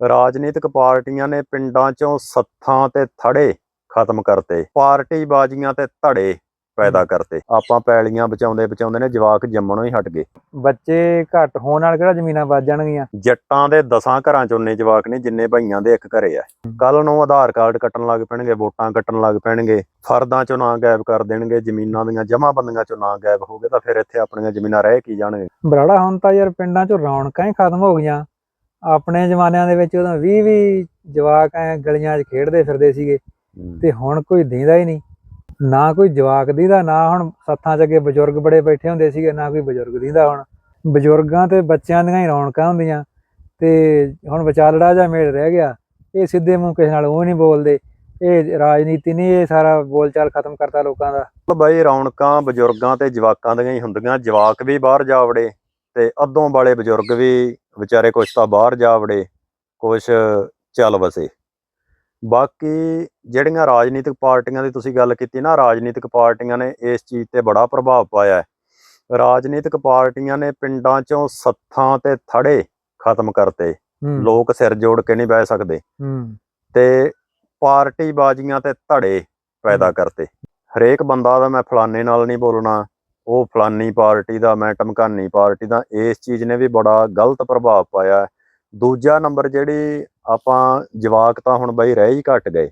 ਰਾਜਨੀਤਿਕ ਪਾਰਟੀਆਂ ਨੇ ਪਿੰਡਾਂ 'ਚੋਂ ਸੱਥਾਂ ਤੇ ਥੜੇ ਖਤਮ ਕਰਤੇ ਪਾਰਟੀ ਬਾਜ਼ੀਆਂ ਤੇ ਧੜੇ ਪੈਦਾ ਕਰਤੇ। ਆਪਾਂ ਪੈਲੀਆਂ ਬਚਾਉਂਦੇ ਬਚਾਉਂਦੇ ਨੇ ਜਵਾਕ ਜੰਮਣੋਂ ਹੀ ਹਟ ਗਏ। ਬੱਚੇ ਘੱਟ ਹੋਣ ਨਾਲ ਕਿਹੜਾ ਜ਼ਮੀਨਾਂ ਵੱਜ ਜਾਣਗੀਆਂ? ਜੱਟਾਂ ਦੇ ਦਸਾਂ ਘਰਾਂ 'ਚ ਉਨੇ ਜਵਾਕ ਨੇ ਜਿੰਨੇ ਭਾਈਆਂ ਦੇ ਇੱਕ ਘਰੇ ਆ। ਕੱਲ ਨੂੰ ਆਧਾਰ ਕਾਰਡ ਕੱਟਣ ਲੱਗ ਪੈਣਗੇ ਵੋਟਾਂ ਕੱਟਣ ਲੱਗ ਪੈਣਗੇ ਫਰਦਾਂ 'ਚੋਂ ਨਾਂ ਗਾਇਬ ਕਰ ਦੇਣਗੇ ਜ਼ਮੀਨਾਂ ਦੀਆਂ ਜਮ੍ਹਾਂਬੰਦੀਆਂ 'ਚੋਂ ਨਾਂ ਗਾਇਬ ਹੋ ਗਏ ਤਾਂ ਫਿਰ ਇੱਥੇ ਆਪਣੀਆਂ ਜ਼ਮੀਨਾਂ ਰਹਿ ਕੀ ਜਾਣਗੇ? ਬਰਾੜਾ ਹੁਣ ਤਾਂ ਯਾਰ ਪਿੰਡਾਂ 'ਚ ਰੌਣਕਾਂ ਹੀ ਖਤਮ ਹੋ ਗਈਆਂ। ਆਪਣੇ ਜ਼ਮਾਨਿਆਂ ਦੇ ਵਿੱਚ ਉਦੋਂ 20 20 ਜਵਾਕ ਐ ਗਲੀਆਂ 'ਚ ਖੇਡਦੇ ਫਿਰਦੇ ਸੀਗੇ ਤੇ ਹੁਣ ਕੋਈ ਦੀਂਦਾ ਹੀ ਨਹੀਂ। ਨਾ ਕੋਈ ਜਵਾਕ ਦੀਦਾ ਨਾ ਹੁਣ ਸੱਥਾਂ 'ਚ ਅੱਗੇ ਬਜ਼ੁਰਗ ਬੜੇ ਬੈਠੇ ਹੁੰਦੇ ਸੀਗੇ ਨਾ ਕੋਈ ਬਜ਼ੁਰਗ ਦੀਂਦਾ ਹੁਣ। ਬਜ਼ੁਰਗਾਂ ਤੇ ਬੱਚਿਆਂ ਦੀਆਂ ਹੀ ਰੌਣਕਾਂ ਹੁੰਦੀਆਂ ਤੇ ਹੁਣ ਵਿਚਾਲੜਾ ਜਿਹਾ ਮੇਲ ਰਹਿ ਗਿਆ। ਇਹ ਸਿੱਧੇ ਮੂੰਹ ਕਿਸੇ ਨਾਲ ਉਹ ਨਹੀਂ ਬੋਲਦੇ। ਇਹ ਰਾਜਨੀਤੀ ਨਹੀਂ ਇਹ ਸਾਰਾ ਬੋਲਚਾਲ ਖਤਮ ਕਰਤਾ ਲੋਕਾਂ ਦਾ। ਬਾਈ ਰੌਣਕਾਂ ਬਜ਼ੁਰਗਾਂ ਤੇ ਜਵਾਕਾਂ ਦੀਆਂ ਹੀ ਹੁੰਦੀਆਂ। ਜਵਾਕ ਵੀ ਬਾਹਰ ਜਾ ਵੜੇ ਤੇ ਅੱਧੋਂ ਵਾਲੇ ਬਜ਼ੁਰਗ ਵੀ ਵਿਚਾਰੇ ਕੁਛ ਤਾਂ ਬਾਹਰ ਜਾ ਵੜੇ ਕੁਛ ਚੱਲ ਵਸੇ। ਬਾਕੀ ਜਿਹੜੀਆਂ ਰਾਜਨੀਤਿਕ ਪਾਰਟੀਆਂ ਦੀ ਤੁਸੀਂ ਗੱਲ ਕੀਤੀ ਨਾ ਰਾਜਨੀਤਿਕ ਪਾਰਟੀਆਂ ਨੇ ਇਸ ਚੀਜ਼ ਤੇ ਬੜਾ ਪ੍ਰਭਾਵ ਪਾਇਆ ਹੈ। ਰਾਜਨੀਤਿਕ ਪਾਰਟੀਆਂ ਨੇ ਪਿੰਡਾਂ 'ਚੋਂ ਸੱਥਾਂ ਤੇ ਥੜੇ ਖਤਮ ਕਰਤੇ। ਲੋਕ ਸਿਰ ਜੋੜ ਕੇ ਨਹੀਂ ਬਹਿ ਸਕਦੇ। ਤੇ ਪਾਰਟੀ ਬਾਜ਼ੀਆਂ ਤੇ ਧੜੇ ਪੈਦਾ। ਕਰਤੇ। ਹਰੇਕ ਬੰਦਾ ਦਾ ਮੈਂ ਫਲਾਣੇ ਨਾਲ ਨਹੀਂ ਬੋਲਣਾ। ਉਹ ਫਲਾਨੀ ਪਾਰਟੀ ਦਾ ਮੈਂ ਟਮਕਾਨੀ ਪਾਰਟੀ ਦਾ ਇਸ ਚੀਜ਼ ਨੇ ਵੀ ਬੜਾ ਗਲਤ ਪ੍ਰਭਾਵ ਪਾਇਆ। ਦੂਜਾ ਨੰਬਰ ਜਿਹੜੀ ਆਪਾਂ ਜਵਾਕ ਤਾਂ ਹੁਣ ਬਈ ਰਹਿ ਹੀ ਘਟ ਗਏ।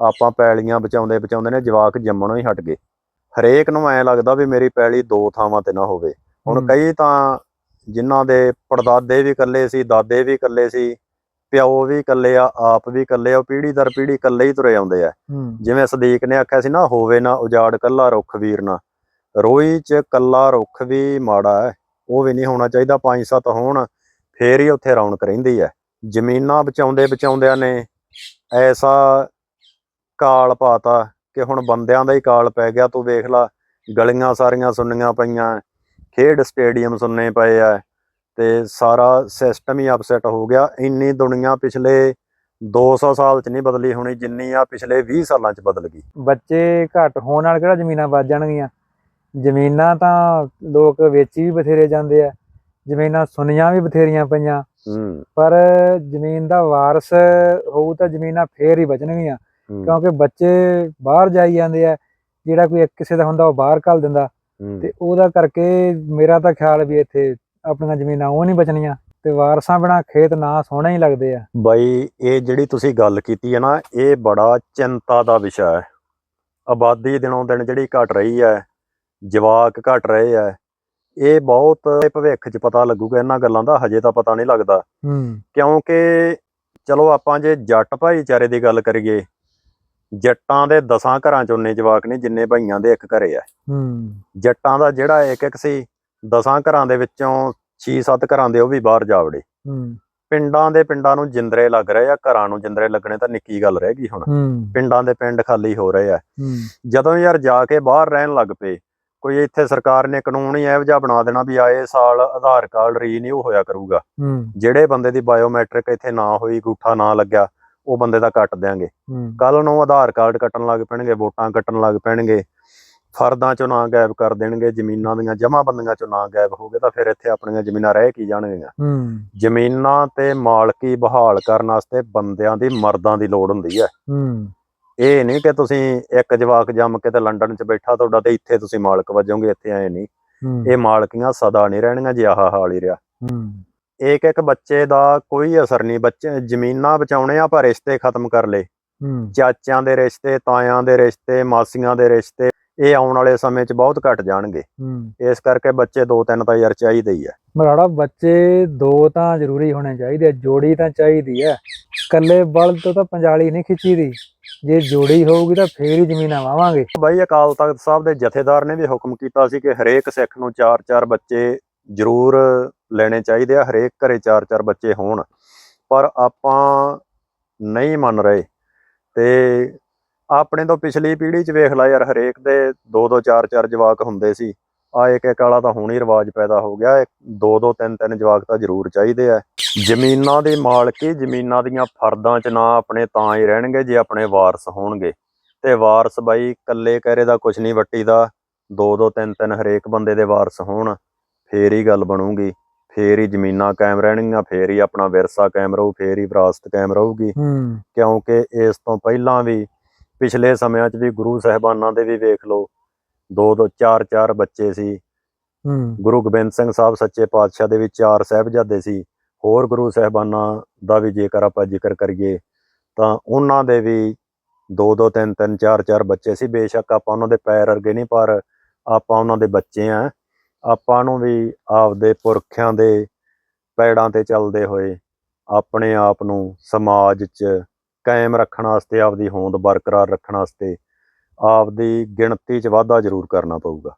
ਆਪਾਂ ਪੈਲੀਆਂ ਬਚਾਉਂਦੇ ਬਚਾਉਂਦੇ ਨੇ ਜਵਾਕ ਜੰਮਣੋਂ ਹੀ ਹਟ ਗਏ। ਹਰੇਕ ਨੂੰ ਐ ਲੱਗਦਾ ਵੀ ਮੇਰੀ ਪੈਲੀ ਦੋ ਥਾਵਾਂ ਤੇ ਨਾ ਹੋਵੇ। ਹੁਣ। ਕਈ ਤਾਂ ਜਿਨ੍ਹਾਂ ਦੇ ਪੜਦਾਦੇ ਵੀ ਇਕੱਲੇ ਸੀ ਦਾਦੇ ਵੀ ਇਕੱਲੇ ਸੀ ਪਿਓ ਵੀ ਇਕੱਲੇ ਆ ਆਪ ਵੀ ਇਕੱਲੇ ਆ ਪੀੜ੍ਹੀ ਦਰ ਪੀੜ੍ਹੀ ਇਕੱਲੇ ਹੀ ਤੁਰੇ ਆਉਂਦੇ ਆ। ਜਿਵੇਂ ਸਦੀਕ ਨੇ ਆਖਿਆ ਸੀ ਨਾ ਹੋਵੇ ਨਾ ਉਜਾੜ ਕੱਲਾ ਰੁੱਖ ਵੀਰ ਨਾ ਰੋਈ ਚ ਕੱਲਾ ਰੁੱਖ ਵੀ ਮਾੜਾ ਹੈ, ਉਹ ਵੀ ਨਹੀਂ ਹੋਣਾ ਚਾਹੀਦਾ, ਪੰਜ ਸੱਤ ਹੋਣ, ਫੇਰ ਹੀ ਉੱਥੇ ਰੌਣਕ ਰਹਿੰਦੀ ਹੈ। ਜ਼ਮੀਨਾਂ ਬਚਾਉਂਦੇ ਬਚਾਉਂਦਿਆਂ ਨੇ ਐਸਾ ਕਾਲ ਪਾਤਾ ਕਿ ਹੁਣ ਬੰਦਿਆਂ ਦਾ ਹੀ ਕਾਲ ਪੈ ਗਿਆ। ਤੂੰ ਵੇਖ ਲਾ, ਗਲੀਆਂ ਸਾਰੀਆਂ ਸੁੰਨੀਆਂ ਪਈਆਂ, ਖੇਡ ਸਟੇਡੀਅਮ ਸੁੰਨੇ ਪਏ ਆ ਤੇ ਸਾਰਾ ਸਿਸਟਮ ਹੀ ਅਪਸੈਟ ਹੋ ਗਿਆ। ਇੰਨੀ ਦੁਨੀਆ ਪਿਛਲੇ 200 ਸਾਲ ਚ ਨਹੀਂ ਬਦਲੀ ਹੋਣੀ, ਜਿੰਨੀ ਆ ਪਿਛਲੇ 20 ਸਾਲਾਂ ਚ ਬਦਲ ਗਈ। ਬੱਚੇ ਘੱਟ ਹੋਣ ਨਾਲ ਕਿਹੜਾ ਜ਼ਮੀਨਾਂ ਵੱਜ ਜਾਣਗੀਆਂ? ਜ਼ਮੀਨਾਂ ਤਾਂ ਲੋਕ ਵੇਚੀ ਵੀ ਬਥੇਰੇ ਜਾਂਦੇ ਆ ਜ਼ਮੀਨਾਂ ਸੁਨੀਆਂ ਵੀ ਬਥੇਰੀਆਂ ਪਈਆਂ। ਪਰ ਜ਼ਮੀਨ ਦਾ ਵਾਰਸ ਹੋਊ ਤਾਂ ਜ਼ਮੀਨਾਂ ਫੇਰ ਹੀ ਬਚਣਗੀਆਂ ਕਿਉਂਕਿ ਬੱਚੇ ਬਾਹਰ ਜਾਈ ਜਾਂਦੇ ਆ ਜਿਹੜਾ ਕੋਈ ਕਿਸੇ ਦਾ ਹੁੰਦਾ ਉਹ ਬਾਹਰ ਘੱਲ ਦਿੰਦਾ। ਤੇ ਉਹਦਾ ਕਰਕੇ ਮੇਰਾ ਤਾਂ ਖਿਆਲ ਵੀ ਇੱਥੇ ਆਪਣੀਆਂ ਜ਼ਮੀਨਾਂ ਉਹ ਨਹੀਂ ਬਚਣੀਆਂ ਤੇ ਵਾਰਸਾਂ ਬਿਨਾ ਖੇਤ ਨਾ ਸੋਹਣੇ ਹੀ ਲੱਗਦੇ ਆ। ਬਾਈ ਇਹ ਜਿਹੜੀ ਤੁਸੀਂ ਗੱਲ ਕੀਤੀ ਹੈ ਨਾ ਇਹ ਬੜਾ ਚਿੰਤਾ ਦਾ ਵਿਸ਼ਾ ਹੈ। ਆਬਾਦੀ ਦਿਨੋਂ ਦਿਨ ਜਿਹੜੀ ਘਟ ਰਹੀ ਹੈ ਜਵਾਕ ਘਟ ਰਹੇ ਹੈ ਇਹ ਬਹੁਤ ਭਵਿੱਖ 'ਚ ਪਤਾ ਲੱਗੂਗਾ ਇਹਨਾਂ ਗੱਲਾਂ ਦਾ ਹਜੇ ਤਾਂ ਪਤਾ ਨਹੀਂ ਲੱਗਦਾ। ਹੂੰ। ਕਿਉਂਕਿ ਚਲੋ ਆਪਾਂ ਜੇ ਜੱਟ ਭਾਈਚਾਰੇ ਦੀ ਗੱਲ ਕਰੀਏ ਜੱਟਾਂ ਦੇ ਦਸਾਂ ਘਰਾਂ 'ਚ ਉਨੇ ਜਵਾਕ ਨਹੀਂ ਜਿੰਨੇ ਭਾਈਆਂ ਦੇ ਇੱਕ ਘਰੇ ਆ। ਹੂੰ। ਜੱਟਾਂ ਦਾ ਜਿਹੜਾ ਇੱਕ ਇੱਕ ਸੀ ਦਸਾਂ ਘਰਾਂ ਦੇ ਵਿੱਚੋਂ 6-7 ਘਰਾਂ ਦੇ ਉਹ ਵੀ ਬਾਹਰ ਜਾ ਵੜੇ। ਹੂੰ। ਪਿੰਡਾਂ ਦੇ ਪਿੰਡਾਂ ਨੂੰ ਜਿੰਦਰੇ ਲੱਗ ਰਹੇ ਆ ਘਰਾਂ ਨੂੰ ਜਿੰਦਰੇ ਲੱਗਣੇ ਤਾਂ ਨਿੱਕੀ ਗੱਲ ਰਹਿ ਗਈ ਹੁਣ। ਪਿੰਡਾਂ ਦੇ ਪਿੰਡ ਖਾਲੀ ਹੋ ਰਹੇ ਆ। ਹੂੰ। ਜਦੋਂ ਯਾਰ ਜਾ ਕੇ ਬਾਹਰ ਰਹਿਣ ਲੱਗ ਪਏ ਕੋਈ ਇੱਥੇ ਸਰਕਾਰ ਨੇ ਕਾਨੂੰਨ ਹੀ ਇਹੋ ਜਿਹਾ ਬਣਾ ਦੇਣਾ ਵੀ ਆਏ ਸਾਲ ਆਧਾਰ ਕਾਰਡ ਰੀਨਿਊ ਹੋਇਆ ਕਰੂਗਾ। ਜਿਹੜੇ ਬੰਦੇ ਦੀ ਬਾਇਓਮੈਟ੍ਰਿਕ ਇੱਥੇ ਨਾ ਹੋਈ ਗੂਠਾ ਨਾ ਲੱਗਿਆ ਉਹ ਬੰਦੇ ਦਾ ਕੱਟ ਦਿਆਂਗੇ। ਹੂੰ। ਕੱਲ ਨੂੰ ਆਧਾਰ ਕਾਰਡ ਕੱਟਣ ਲੱਗ ਪੈਣਗੇ ਵੋਟਾਂ ਕੱਟਣ ਲੱਗ ਪੈਣਗੇ ਫਰਦਾਂ ਚੋਂ ਨਾਂ ਗਾਇਬ ਕਰ ਦੇਣਗੇ ਜ਼ਮੀਨਾਂ ਦੀਆਂ ਜਮ੍ਹਾਂਬੰਦੀਆਂ ਚੋਂ ਨਾਂ ਗਾਇਬ ਹੋ ਗਏ ਤਾਂ ਫਿਰ ਇੱਥੇ ਆਪਣੀਆਂ ਜ਼ਮੀਨਾਂ ਰਹਿ ਕੀ ਜਾਣਗੀਆਂ। ਜ਼ਮੀਨਾਂ ਤੇ ਮਾਲਕੀ ਬਹਾਲ ਕਰਨ ਵਾਸਤੇ ਬੰਦਿਆਂ ਦੀ ਮਰਦਾਂ ਦੀ ਲੋੜ ਹੁੰਦੀ ਹੂੰ। ਇਹ ਨਹੀਂ ਕਿ ਤੁਸੀਂ ਇੱਕ ਜਵਾਕ ਜੰਮ ਕੇ ਤੇ ਲੰਡਨ 'ਚ ਬੈਠਾ ਤੁਹਾਡਾ ਤੇ ਇੱਥੇ ਤੁਸੀਂ ਮਾਲਕ ਵਜੋਗੇ ਇੱਥੇ ਐ ਨਹੀਂ। ਇਹ ਮਾਲਕੀਆਂ ਸਦਾ ਨਹੀਂ ਰਹਿਣਗੀਆਂ ਜੇ ਆਹ ਹਾਲ ਹੀ ਰਿਹਾ। ਇੱਕ ਇੱਕ ਬੱਚੇ ਦਾ ਕੋਈ ਅਸਰ ਨਹੀਂ ਬੱਚੇ ਜ਼ਮੀਨਾਂ ਬਚਾਉਣੇ ਆ ਪਰ ਰਿਸ਼ਤੇ ਖਤਮ ਕਰ ਲਏ। ਚਾਚਿਆਂ ਦੇ ਰਿਸ਼ਤੇ ਤਾਇਆਂ ਦੇ ਰਿਸ਼ਤੇ ਮਾਸੀਆਂ ਦੇ ਰਿਸ਼ਤੇ ਇਹ ਆਉਣ ਵਾਲੇ ਸਮੇਂ 'ਚ ਬਹੁਤ ਘਟ ਜਾਣਗੇ। ਇਸ ਕਰਕੇ ਬੱਚੇ ਦੋ ਤਿੰਨ ਤਾਂ ਯਾਰ ਚਾਹੀਦੇ ਹੀ ਆ। ਮਰਾੜਾ ਬੱਚੇ ਦੋ ਤਾਂ ਜ਼ਰੂਰੀ ਹੋਣੇ ਚਾਹੀਦੇ ਆ, ਜੋੜੀ ਤਾਂ ਚਾਹੀਦੀ ਹੈ ਕੱਲੇ ਬਲਦ ਤੋਂ ਤਾਂ ਪੰਜਾਲੀ ਨਹੀਂ ਖਿੱਚੀ ਦੀ ਜੇ ਜੋੜੀ ਹੋਊਗੀ ਤਾਂ ਫੇਰ ਹੀ ਜ਼ਮੀਨਾਂ ਵਾਵਾਂਗੇ। ਬਾਈ, ਅਕਾਲ ਤਖਤ ਸਾਹਿਬ ਦੇ ਜਥੇਦਾਰ ਨੇ ਵੀ ਹੁਕਮ ਕੀਤਾ ਸੀ ਕਿ ਹਰੇਕ ਸਿੱਖ ਨੂੰ ਚਾਰ ਚਾਰ ਬੱਚੇ ਜ਼ਰੂਰ ਲੈਣੇ ਚਾਹੀਦੇ ਆ, ਹਰੇਕ ਘਰੇ ਚਾਰ ਚਾਰ ਬੱਚੇ ਹੋਣ। ਪਰ ਆਪਾਂ ਨਹੀਂ ਮੰਨ ਰਹੇ ਤੇ ਆਪਣੇ ਤੋਂ ਪਿਛਲੀ ਪੀੜ੍ਹੀ 'ਚ ਵੇਖ ਲਾ ਯਾਰ, ਹਰੇਕ ਦੇ ਦੋ ਦੋ ਚਾਰ ਚਾਰ ਜਵਾਕ ਹੁੰਦੇ ਸੀ। ਆ ਇੱਕ ਇੱਕ ਵਾਲਾ ਤਾਂ ਹੁਣ ਹੀ ਰਿਵਾਜ ਪੈਦਾ ਹੋ ਗਿਆ ਦੋ ਦੋ ਤਿੰਨ ਤਿੰਨ ਜਵਾਕ ਤਾਂ ਜ਼ਰੂਰ ਚਾਹੀਦੇ ਆ। ਜ਼ਮੀਨਾਂ ਦੀ ਮਾਲਕੀ ਜ਼ਮੀਨਾਂ ਦੀਆਂ ਫਰਦਾਂ 'ਚ ਨਾ ਆਪਣੇ ਤਾਂ ਹੀ ਰਹਿਣਗੇ ਜੇ ਆਪਣੇ ਵਾਰਸ ਹੋਣਗੇ। ਤੇ ਵਾਰਸ ਬਾਈ ਕੱਲੇ ਕਹਿਰੇ ਦਾ ਕੁਝ ਨਹੀਂ ਵੱਟੀ ਦਾ ਦੋ ਦੋ ਤਿੰਨ ਤਿੰਨ ਹਰੇਕ ਬੰਦੇ ਦੇ ਵਾਰਸ ਹੋਣ ਫੇਰ ਹੀ ਗੱਲ ਬਣੂਗੀ। ਫੇਰ ਹੀ ਜ਼ਮੀਨਾਂ ਕਾਇਮ ਰਹਿਣਗੀਆਂ ਫੇਰ ਹੀ ਆਪਣਾ ਵਿਰਸਾ ਕਾਇਮ ਰਹੂ ਫੇਰ ਹੀ ਵਿਰਾਸਤ ਕਾਇਮ ਰਹੂਗੀ। ਕਿਉਂਕਿ ਇਸ ਤੋਂ ਪਹਿਲਾਂ ਵੀ ਪਿਛਲੇ ਸਮਿਆਂ 'ਚ ਵੀ ਗੁਰੂ ਸਾਹਿਬਾਨਾਂ ਦੇ ਵੀ ਵੇਖ ਲਓ ਦੋ ਦੋ ਚਾਰ ਚਾਰ ਬੱਚੇ ਸੀ। ਹੂੰ। ਗੁਰੂ ਗੋਬਿੰਦ ਸਿੰਘ ਸਾਹਿਬ ਸੱਚੇ ਪਾਤਸ਼ਾਹ ਦੇ ਵੀ ਚਾਰ ਸਾਹਿਬਜ਼ਾਦੇ ਸੀ। ਹੋਰ ਗੁਰੂ ਸਾਹਿਬਾਨਾਂ ਦਾ ਵੀ ਜੇਕਰ ਆਪਾਂ ਜ਼ਿਕਰ ਕਰੀਏ ਤਾਂ ਉਹਨਾਂ ਦੇ ਵੀ ਦੋ ਦੋ ਤਿੰਨ ਤਿੰਨ ਚਾਰ ਚਾਰ ਬੱਚੇ ਸੀ। ਬੇਸ਼ੱਕ ਆਪਾਂ ਉਹਨਾਂ ਦੇ ਪੈਰ ਅਰਗੇ ਨਹੀਂ ਪਰ ਆਪਾਂ ਉਹਨਾਂ ਦੇ ਬੱਚੇ ਆ। ਆਪਾਂ ਨੂੰ ਵੀ ਆਪਦੇ ਪੁਰਖਿਆਂ ਦੇ ਪੈੜਾਂ ਤੇ ਚੱਲਦੇ ਹੋਏ ਆਪਣੇ ਆਪ ਨੂੰ ਸਮਾਜ 'ਚ ਕਾਇਮ ਰੱਖਣ ਵਾਸਤੇ ਆਪਦੀ ਹੋਂਦ ਬਰਕਰਾਰ ਰੱਖਣ ਵਾਸਤੇ ਆਪਦੀ ਗਿਣਤੀ 'ਚ ਵਾਧਾ ਜ਼ਰੂਰ ਕਰਨਾ ਪਊਗਾ।